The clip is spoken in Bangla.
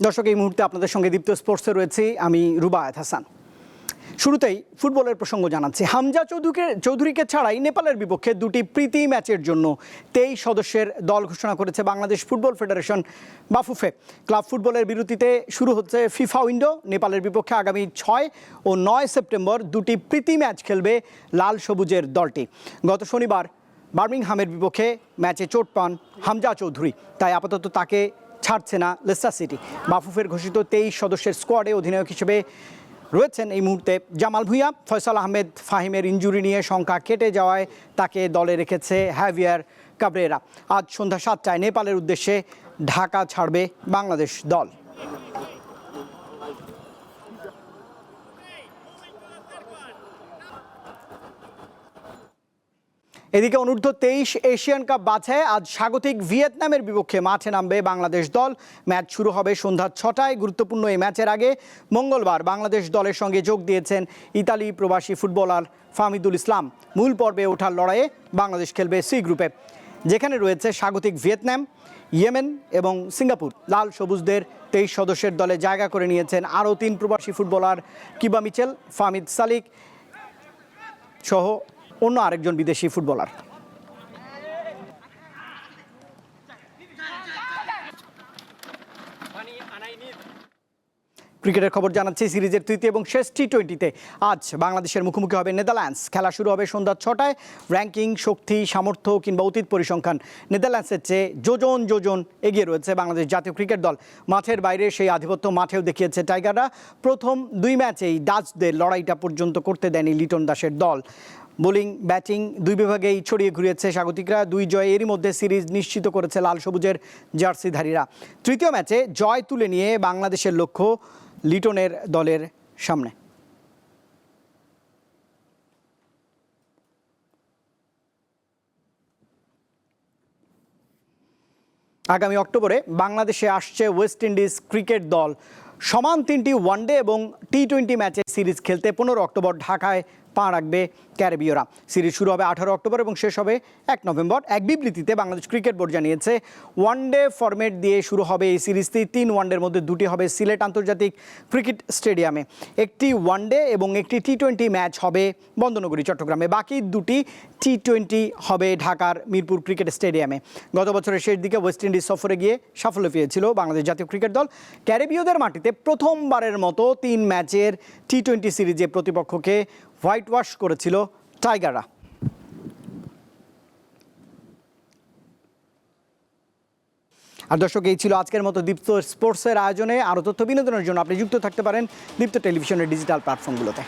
দর্শক, এই মুহূর্তে আপনাদের সঙ্গে দীপ্ত স্পোর্টসে রয়েছি আমি রুবায়ত হাসান। শুরুতেই ফুটবলের প্রসঙ্গ জানাচ্ছি। হামজা চৌধুরীকে চৌধুরীকে ছাড়াই নেপালের বিপক্ষে দুটি প্রীতি ম্যাচের জন্য তেইশ সদস্যের দল ঘোষণা করেছে Bangladesh football federation Bafufe. Club ফুটবলের বিরতিতে শুরু হচ্ছে ফিফা উইন্ডো। নেপালের বিপক্ষে আগামী ছয় ও নয় সেপ্টেম্বর দুটি প্রীতি ম্যাচ খেলবে লাল সবুজের দলটি। গত শনিবার বার্মিংহামের বিপক্ষে ম্যাচে চোট পান হামজা চৌধুরী। তাই আপাতত তাকে ছাড়ছে না লেস্টার সিটি। মাহফুফের ঘোষিত তেইশ সদস্যের স্কোয়াডে অধিনায়ক হিসেবে রয়েছেন এই মুহূর্তে জামাল ভুঁইয়া। ফয়সাল আহমেদ ফাহিমের ইঞ্জুরি নিয়ে সংখ্যা কেটে যাওয়ায় তাকে দলে রেখেছে হ্যাভিয়ার কাবরেরা আজ সন্ধ্যা সাতটায় নেপালের উদ্দেশ্যে ঢাকা ছাড়বে বাংলাদেশ দল। এদিকে অনূর্ধ্ব তেইশ এশিয়ান কাপ বাছায় আজ স্বাগতিক ভিয়েতনামের বিপক্ষে মাঠে নামবে বাংলাদেশ দল। ম্যাচ শুরু হবে সন্ধ্যা ছটায়, গুরুত্বপূর্ণ এই ম্যাচের আগে মঙ্গলবার বাংলাদেশ দলের সঙ্গে যোগ দিয়েছেন ইতালি প্রবাসী ফুটবলার ফামিদুল ইসলাম। মূল পর্বে ওঠার লড়াইয়ে বাংলাদেশ খেলবে সি গ্রুপে যেখানে রয়েছে স্বাগতিক ভিয়েতনাম, ইয়েমেন এবং সিঙ্গাপুর। লাল সবুজদের তেইশ সদস্যের দলে জায়গা করে নিয়েছেন আরও তিন প্রবাসী ফুটবলার কিবা মিচেল ফামিদ সালিক সহ অন্য আরেকজন বিদেশি ফুটবলার। ক্রিকেটের খবর জানাচ্ছি সিরিজের তৃতীয় এবং শেষ টি টোয়েন্টিতে আজ বাংলাদেশের মুখোমুখি হবে নেদারল্যান্ডস। খেলা শুরু হবে সন্ধ্যা ছটায়। র্যাঙ্কিং, শক্তি, সামর্থ্য কিংবা অতীত পরিসংখ্যান নেদারল্যান্ডসের চেয়ে যোজন যোজন এগিয়ে রয়েছে বাংলাদেশ জাতীয় ক্রিকেট দল। মাঠের বাইরে সেই আধিপত্য মাঠেও দেখিয়েছে টাইগাররা। প্রথম দুই ম্যাচেই ডাচদের লড়াইটা পর্যন্ত করতে দেয়নি লিটন দাসের দল। বোলিং, ব্যাটিং দুই বিভাগেই ছড়িয়ে ঘুরিয়েছে স্বাগতিকরা। দুই জয় এরই মধ্যে সিরিজ নিশ্চিত করেছে লাল সবুজের জার্সিধারীরা। তৃতীয় ম্যাচে জয় তুলে নিয়ে বাংলাদেশের লক্ষ্য লিটনের দলের সামনে। আগামী অক্টোবরে বাংলাদেশে আসছে ওয়েস্ট ইন্ডিজ ক্রিকেট দল। সমান তিনটি ওয়ানডে এবং টি টোয়েন্টি ম্যাচের সিরিজ খেলতে পনেরো অক্টোবর ঢাকায় পা রাখবে ক্যারিবীয়রা। সিরিজ শুরু হবে আঠারো অক্টোবর এবং শেষ হবে এক নভেম্বর। এক বিবৃতিতে বাংলাদেশ ক্রিকেট বোর্ড জানিয়েছে, ওয়ানডে ফরম্যাট দিয়ে শুরু হবে এই সিরিজটি। তিন ওয়ানডের মধ্যে দুটি হবে সিলেট আন্তর্জাতিক ক্রিকেট স্টেডিয়ামে। একটি ওয়ানডে এবং একটি টি টোয়েন্টি ম্যাচ হবে বন্দনগরী, চট্টগ্রামে। বাকি দুটি টি টোয়েন্টি হবে ঢাকার মিরপুর ক্রিকেট স্টেডিয়ামে। গত বছরের শেষ দিকে ওয়েস্ট ইন্ডিজ সফরে গিয়ে সাফল্য পেয়েছিল বাংলাদেশ জাতীয় ক্রিকেট দল। ক্যারিবীয়দের মাটিতে প্রথমবারের মতো তিন ম্যাচের টি টোয়েন্টি সিরিজে প্রতিপক্ষকে হোয়াইট ওয়াশ করেছিল টাইগাররা। আর দর্শক, এই ছিল আজকের মতো দীপ্ত স্পোর্টসের আয়োজনে। আরও তথ্য বিনোদনের জন্য আপনি যুক্ত থাকতে পারেন দীপ্ত টেলিভিশনের ডিজিটাল প্ল্যাটফর্মগুলোতে।